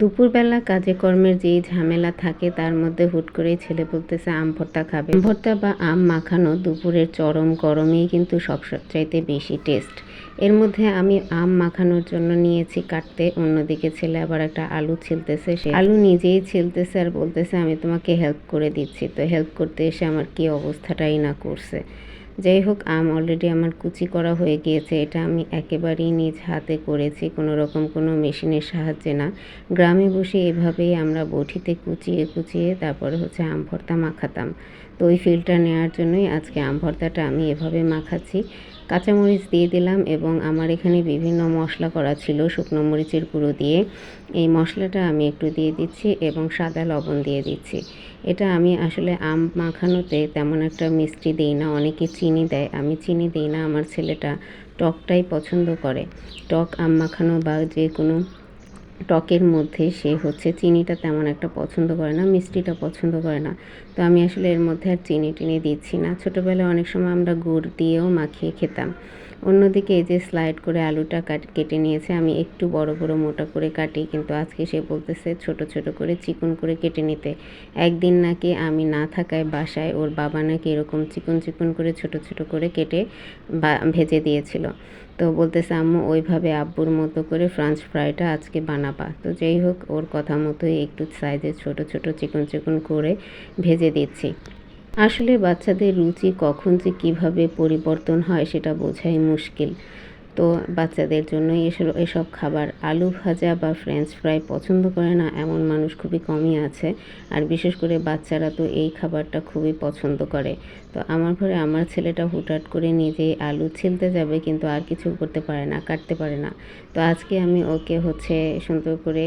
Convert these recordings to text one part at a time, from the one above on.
দুপুরবেলা কাজে কর্মের যেই ঝামেলা থাকে, তার মধ্যে হুট করেই ছেলে বলতেছে, আম ভর্তা খাবে। আম ভর্তা বা আম মাখানো দুপুরের চরম গরমেই কিন্তু সব চাইতে বেশি টেস্ট এর মধ্যে আমি আম মাখানোর জন্য নিয়েছি কাটতে, অন্যদিকে ছেলে আবার একটা আলু ছিলতেছে, সে আলু নিজেই ছিলতেছে আর বলতেছে, আমি তোমাকে হেল্প করে দিচ্ছি। তো হেল্প করতে এসে আমার কি অবস্থাটাই না করছে। যাই হোক, আম অলরেডি আমার কুচি করা হয়ে গিয়েছে। এটা আমি একেবারেই নিজ হাতে করেছি কোনো রকম কোনো মেশিনের সাহায্যে না। গ্রামে বসে এভাবেই আমরা বঠিতে কুচিয়ে কুচিয়ে তারপরে হচ্ছে আম ভর্তা মাখাতাম। তো ওই ফিলটা নেওয়ার জন্যই আজকে আম ভর্তাটা আমি এভাবে মাখাচ্ছি। কাঁচামরিচ দিয়ে দিলাম এবং আমার এখানে বিভিন্ন মশলা করা ছিল, শুকনো মরিচের গুঁড়ো দিয়ে। এই মশলাটা আমি একটু দিয়ে দিচ্ছি এবং সাদা লবণ দিয়ে দিচ্ছি। এটা আমি আসলে আম মাখানোতে তেমন একটা মিষ্টি দিই না, অনেকে চিনি দেয়। আমি চিনি দিই না, আমার ছেলেটা টকটাই পছন্দ করে। টক আম মাখানো বা যে কোনো টকের মধ্যে সে হচ্ছে, চিনিটা তেমন একটা পছন্দ করে না, মিষ্টিটা পছন্দ করে না। তো আমি আসলে এর মধ্যে আর চিনি টিনি দিচ্ছি না। ছোটোবেলায় অনেক সময় আমরা গুড় দিয়েও মাখিয়ে খেতাম। অন্যদিকে এই যে স্লাইড করে আলুটা কাট, কেটে নিয়েছে, আমি একটু বড় বড়, মোটা করে কাটি, কিন্তু আজকে সে বলতেছে ছোট ছোট করে চিকন করে কেটে নিতে। একদিন নাকি আমি না থাকায় বাসায় ওর বাবা নাকি এরকম চিকন চিকন করে ছোট ছোট করে কেটে ভেজে দিয়েছিল। তো বলতেছে, আম্মু, ওইভাবে আব্বুর মতো করে ফ্রাঞ্চ ফ্রাইটা আজকে বানাবা। তো যেই হোক, ওর কথা মতোই একটু সাইজে ছোট ছোট চিকন চিকন করে ভেজে দিচ্ছি। আসলে বাচ্চাদের রুচি কখন যে কীভাবে পরিবর্তন হয় সেটা বোঝাই মুশকিল। তো বাচ্চাদের জন্যই এসব এসব খাবার। আলু ভাজা বা ফ্রেঞ্চ ফ্রাই পছন্দ করে না এমন মানুষ খুবই কমই আছে। আর বিশেষ করে বাচ্চারা তো এই খাবারটা খুবই পছন্দ করে। তো আমার ঘরে আমার ছেলেটা হুটহাট করে নিজেই আলু ছিলতে যাবে কিন্তু আর কিছু করতে পারে না, কাটতে পারে না। তো আজকে আমি ওকে হচ্ছে সুন্দর করে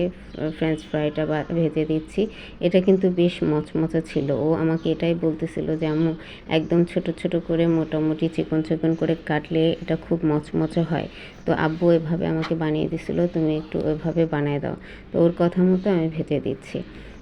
ফ্রেঞ্চ ফ্রাইটা ভেজে দিচ্ছি। এটা কিন্তু বেশ মচমচা ছিল। ও আমাকে এটাই বলতেছিল যে, আম্মু, একদম ছোট ছোট করে মোটামুটি চিকন চিকন করে কাটলে এটা খুব মচমচা হয়। তো আব্বু এভাবে আমাকে বানিয়ে দিছিল, তুমি একটু ওইভাবে বানিয়ে দাও। তো ওর কথা মতো আমি ভেজে দিচ্ছি।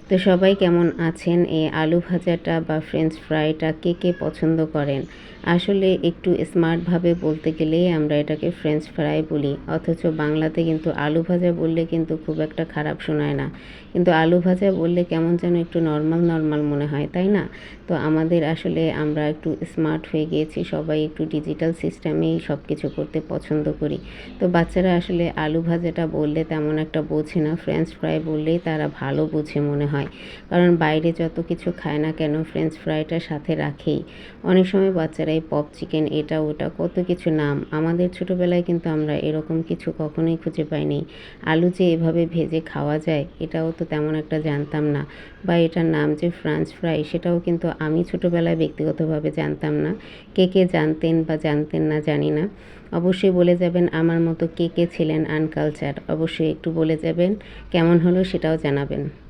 তো সবাই কেমন আছেন? এই আলু ভাজাটা বা ফ্রেঞ্চ ফ্রাইটা কে কে পছন্দ করেন? আসলে একটু স্মার্টভাবে বলতে গেলেই আমরা এটাকে ফ্রেঞ্চ ফ্রাই বলি। অথচ বাংলাতে কিন্তু আলু ভাজা বললে কিন্তু খুব একটা খারাপ শোনায় না। কিন্তু আলু ভাজা বললে কেমন যেন একটু নর্মাল নর্মাল মনে হয়, তাই না? তো আমাদের আসলে আমরা একটু স্মার্ট হয়ে গিয়েছি, সবাই একটু ডিজিটাল সিস্টেমেই সব কিছু করতে পছন্দ করি। তো বাচ্চারা আসলে আলু ভাজাটা বললে তেমন একটা বোঝে না। ফ্রেঞ্চ ফ্রাই বললেই তারা ভালো বোঝে মনে হয়। কারণ বাইরে যত কিছু খায় না কেন ফ্রেঞ্চ ফ্রাইটা সাথে রাখেই। অনেক সময় বাচ্চারা এই পপ চিকেন এটা, ওটা, কত কিছু নাম। আমাদের ছোটোবেলায় কিন্তু আমরা এরকম কিছু কখনোই খুঁজে পাইনি। আলু যে এভাবে ভেজে খাওয়া যায়, এটাও তো তেমন একটা জানতাম না। বা এটার নাম যে ফ্রান্স ফ্রাই সেটাও কিন্তু আমি ছোটোবেলায় ব্যক্তিগতভাবে জানতাম না। কে কে জানতেন বা জানতেন না জানি না। অবশ্যই বলে যাবেন আমার মতো কে কে ছিলেন আনকালচার অবশ্যই একটু বলে যাবেন, কেমন হলো সেটাও জানাবেন।